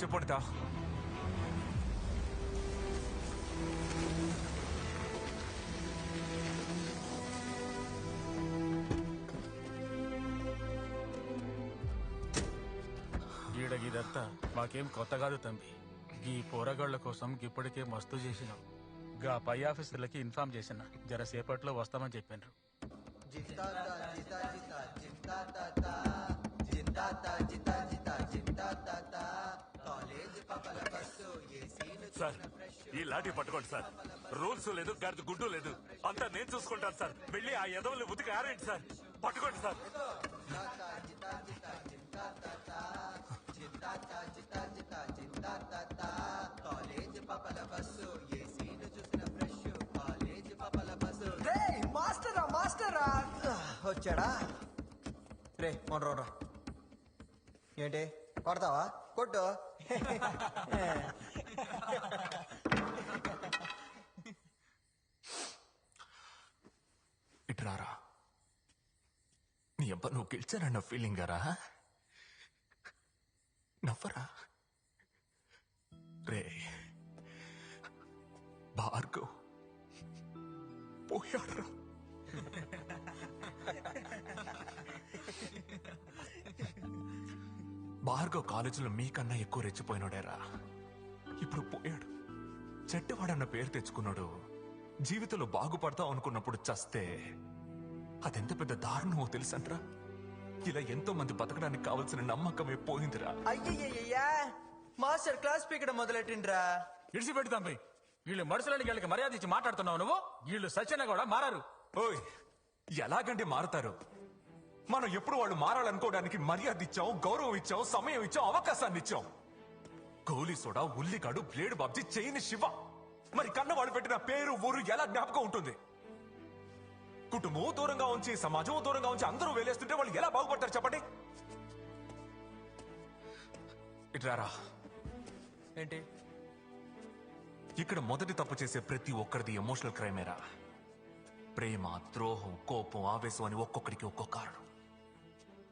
చెప్పండి తా ఈడ మాకేం కొత్త కాదు తంబి ఈ పోరగాళ్ళ కోసం ఇప్పటికే మస్తు చేసినాం గా పై ఆఫీసర్లకి ఇన్ఫార్మ్ చేసిన జరసేపట్లో వస్తామని చెప్పినారు సార్ ఈ లాఠీ పట్టుకోండి సార్. రూల్స్ లేదు గర్ది గుడ్డు లేదు. అంతా నేను చూసుకుంటాను సార్. వెళ్ళి ఆ ఎదవులు ఉతికి ఆరేంటి సార్. పట్టుకోండి సార్. రేయ్, మాస్టరా మాస్టరా. వచ్చాడా? రే మొన్న ఏంటి? కొడతావా? కొట్టు. ఇటురారా నీ అబ్బా నువ్వు గెలిచానన్న ఫీలింగ్ గారా? నవ్వరా? రే భార్గవ్ పోయాడరా. భార్గవ్ కాలేజీలో మీకన్నా ఎక్కువ రెచ్చిపోయినాడేరా. ఇప్పుడు పోయాడు. చెడ్డవాడన్న పేరు తెచ్చుకున్నాడు. జీవితంలో బాగుపడతావు అనుకున్నప్పుడు చస్తే అదెంత పెద్ద దారుణమో తెలుసంట్రా? ఇలా ఎంతో మంది బతకడానికి కావలసిన నమ్మకమే పోయిందిరా. అయ్యయ్యయ్యా మాస్టర్ క్లాస్ పీకడం మొదలెట్టిండ్రా? ఇడిచిపెట్టు తంబి. వీళ్ళు మనుషులని వీళ్ళకి మర్యాద ఇచ్చి మాట్లాడుతున్నావు నువ్వు? వీళ్ళు సత్యన కూడా మారారు. ఓయ్ ఎలాగంటే మారతారు? మనం ఎప్పుడు వాళ్ళు మారాలనుకోవడానికి మర్యాద ఇచ్చాం గౌరవం ఇచ్చాం సమయం ఇచ్చాం అవకాశాన్ని ఇచ్చాం. Goli soda ఉల్లిగాడు blade Babji chain Siva. మరి కన్నవాళ్ళు పెట్టిన పేరు ఊరు ఎలా జ్ఞాపకం ఉంటుంది? కుటుంబం దూరంగా ఉంచి సమాజం దూరంగా ఉంచి అందరూ వేలేస్తుంటే వాళ్ళు ఎలా బాగుపడతారు చెప్పండి? ఇట్రారా ఏంటి? ఇక్కడ మొదటి తప్పు చేసే ప్రతి ఒక్కరిది ఎమోషనల్ క్రైమేరా ప్రేమ ద్రోహం కోపం ఆవేశం అని ఒక్కొక్కడికి ఒక్కో కారణం.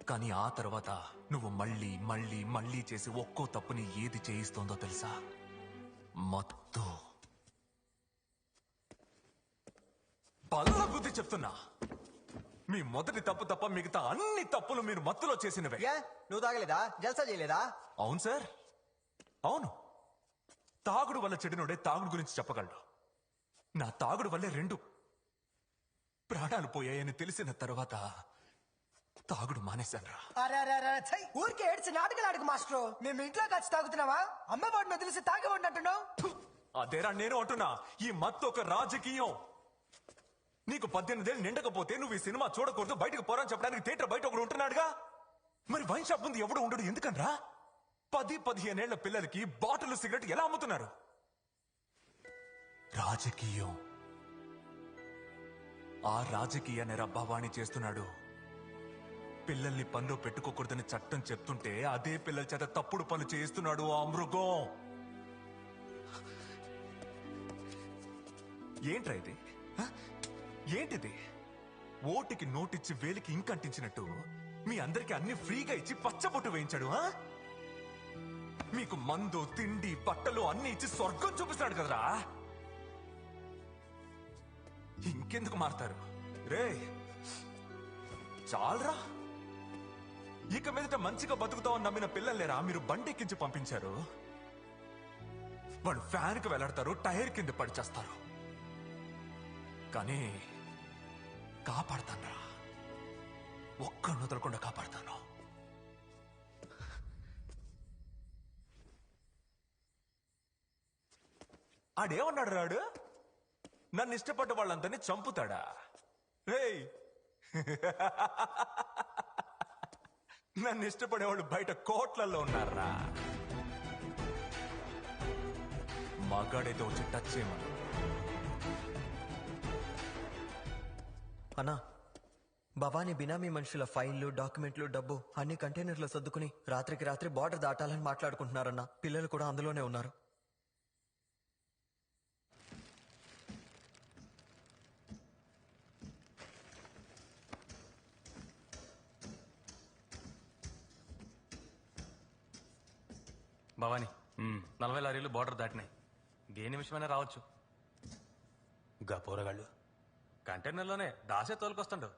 కానీ ఆ తర్వాత నువ్వు మళ్ళీ మళ్ళీ మళ్ళీ చేసి ఒక్కో తప్పుని ఏది చేయిస్తోందో తెలుసా? మత్తు. బల్ల బుద్ధి చెప్తున్నా. మీ మొదటి తప్పు తప్ప మిగతా అన్ని తప్పులు మీరు మత్తులో చేసినవే. ఏ? నువ్వు తాగలేదా? జల్సా చేయలేదా? అవును సార్. అవును. తాగుడు వల్ల చెడినోడే తాగుడు గురించి చెప్పగలడు. నా తాగుడు వల్లే రెండు ప్రాణాలు పోయాయని తెలిసిన తర్వాత తాగుడు మానేశానురా. ఊరికే ఏడ్చి నాటకాలు ఆడకు మాస్టర్. మేము ఇంట్లో కలిసి తాగుతున్నావా? అమ్మ వాడి మీద తెలిసి తాగేవాడిని అంటున్నావు? అదేరా నేను అంటున్నా. ఈ మత్తు ఒక రాజకీయం. నీకు పద్దెనిమిదేళ్ళు నిండకపోతే నువ్వు ఈ సినిమా చూడకూడదు బయటకు పోరని చెప్పడానికి థియేటర్ బయట ఒకడు ఉంటున్నాడుగా? మరి వైన్ షాప్ ముందు ఎవడు ఉండడు ఎందుకనరా? పది పదిహేనేళ్ళ పిల్లలకి బాటిల్ సిగరెట్ ఎలా అమ్ముతున్నారు? రాజకీయం. ఆ రాజకీయ నిరబ్బావాణి చేస్తున్నాడు. పిల్లల్ని పనిలో పెట్టుకోకూడదని చట్టం చెప్తుంటే అదే పిల్లల చేత తప్పుడు పనులు చేస్తున్నాడు ఆ మృగం. ఏంట్రా ఇది? ఏంటిది? ఓటికి నోటిచ్చి వేలికి ఇంకంటించినట్టు మీ అందరికి అన్ని ఫ్రీగా ఇచ్చి పచ్చబొట్టు వేయించాడు మీకు మందు తిండి బట్టలు అన్ని ఇచ్చి స్వర్గం చూపిస్తాడు కదరా. ఇంకెందుకు మారతారు? రే చాలరా. ఇక మీదట మంచిగా బతుకుతామని నమ్మిన పిల్లలేరా మీరు బండెక్కించి పంపించారు. వాళ్ళు ఫ్యాన్కి వెళ్ళాడతారు టైర్ కింద పడిచేస్తారు. కానీ కాపాడతానరా. ఒక్కడిని వదలకుండా కాపాడతాను. ఆడేమన్నాడు రాడు? నన్ను ఇష్టపడ్డ వాళ్ళందరినీ చంపుతాడా? రేయ్ నన్ను ఇష్టపడేవాళ్ళు బయట కోట్లలో ఉన్నారా? మగాడైతే వచ్చి టచ్ చేయమను. అన్నా భవానీ బినామీ మనుషుల ఫైళ్ళు డాక్యుమెంట్లు డబ్బు అన్ని కంటైనర్లు సర్దుకుని రాత్రికి రాత్రి బార్డర్ దాటాలని మాట్లాడుకుంటున్నారన్న. పిల్లలు కూడా అందులోనే ఉన్నారు. భవానీ నలభై లారీలు బార్డర్ దాటినాయి. ఏ నిమిషమైనా రావచ్చు. గా పోరగాళ్ళు. కంటైనర్లోనే దాసే తోలుకొస్తాడు.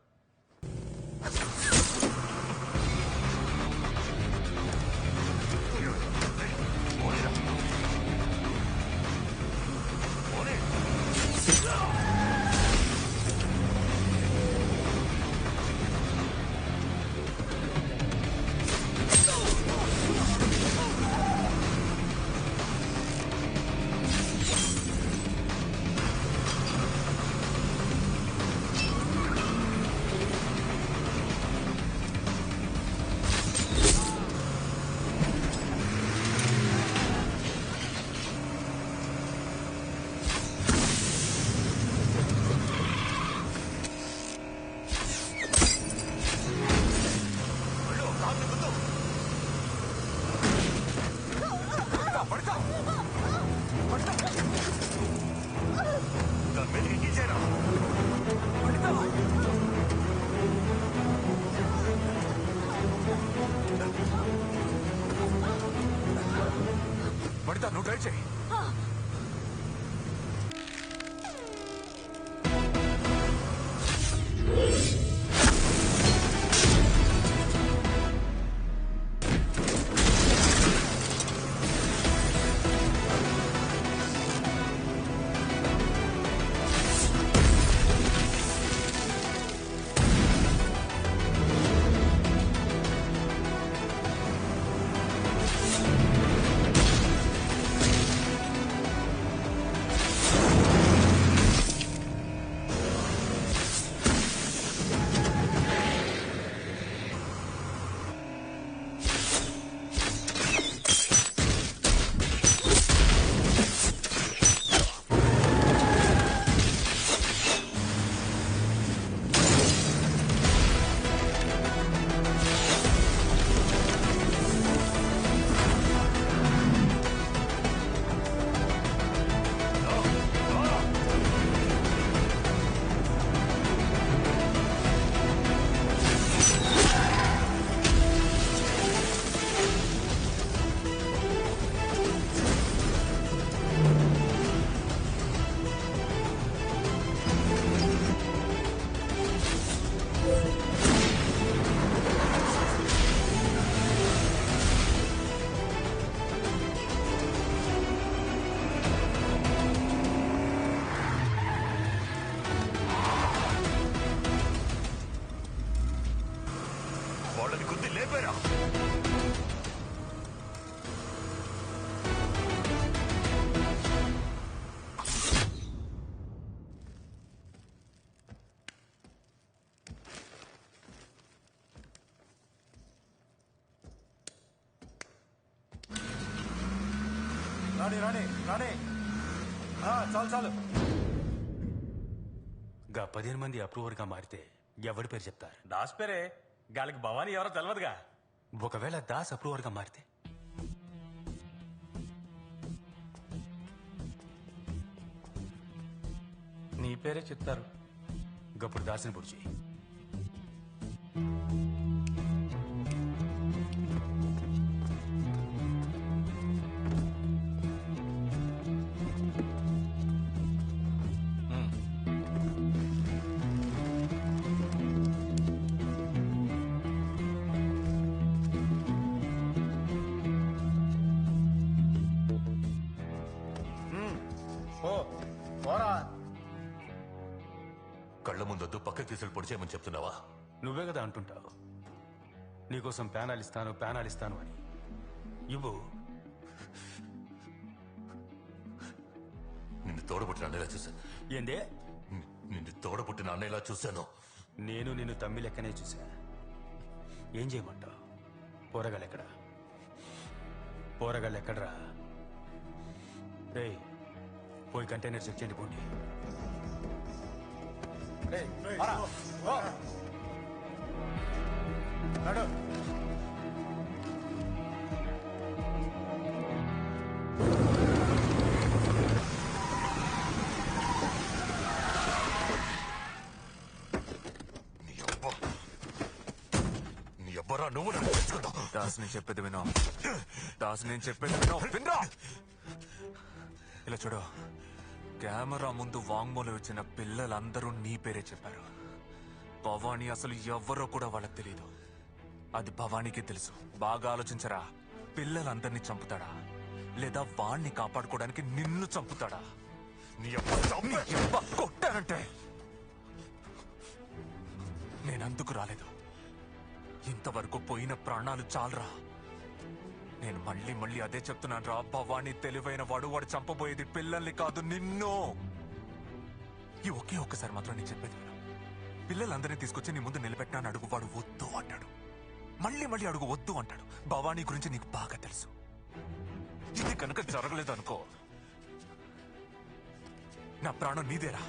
పడతా నువ్వు ట్రై చేయి రాణి రాణి ఆ, చాలు చాలు. గా పదిహేను మంది అప్రూవర్గా మారితే ఎవరి పేరు చెప్తారు? దాస్ పేరే. గాలికి భవానీ ఎవరో తెలియదుగా ఒకవేళ దాస్ అప్రూవర్గా మారితే? నీ పేరే చెప్తారు. గప్పుడు దాసిని పొడిచి ముందొద్దు పక్కకి తీసుకెళ్ళి పొడి చేయమని చెప్తున్నావా? నువ్వే కదా అంటుంటావు. నీకోసం ప్యానాలు ఇస్తాను ప్యానాలు ఇస్తాను అని. ఇవ్వు. నిన్ను తోడబుట్టిన అన్నయ్యలా చూశాను. ఏందే? నిన్ను తోడబుట్టిన అన్నయ్యలా చూశాను. నేను నిన్ను తమ్మి లెక్కనే చూసా ఏం చేయమంటావు? పోరగాళ్ళు ఎక్కడా? పోరగాళ్ళు ఎక్కడరా? రే పోయి కంటైనర్ చెక్ చేయండి పోండి. రేయ్, నువ్వు నన్ను తెచ్చుకుంటావు. దాస్ నేను చెప్పేది వినో దాస్ నేను చెప్పేది వినో వినరా. ఇలా చూడు. కెమెరా ముందు వాంగ్మూలం ఇచ్చిన పిల్లలందరూ నీ పేరే చెప్పారు. భవానీ అసలు ఎవ్వరో కూడా వాళ్ళకి తెలియదు అది భవానీకి తెలుసు. బాగా ఆలోచించరా. పిల్లలందరినీ చంపుతాడా? లేదా వాణ్ణి కాపాడుకోవడానికి నిన్ను చంపుతాడా? నీ అబ్బ కొట్టానంటే! నేనందుకు రాలేదు. ఇంతవరకు పోయిన ప్రాణాలు చాలరా. నేను మళ్ళీ మళ్ళీ అదే చెప్తున్నాను రా. భవానీ తెలివైన వాడు వాడు చంపబోయేది పిల్లల్ని కాదు నిన్ను. ఈ ఒకే ఒక్కసారి మాత్రం నేను చెప్పేది విను. పిల్లలందరినీ తీసుకొచ్చి నీ ముందు నిలబెట్టినాను అడుగు వాడు వద్దు అంటాడు. మళ్ళీ మళ్ళీ అడుగు వద్దు అంటాడు. భవానీ గురించి నీకు బాగా తెలుసు. ఇది కనుక జరగలేదు అనుకో నా ప్రాణం నీదేరా.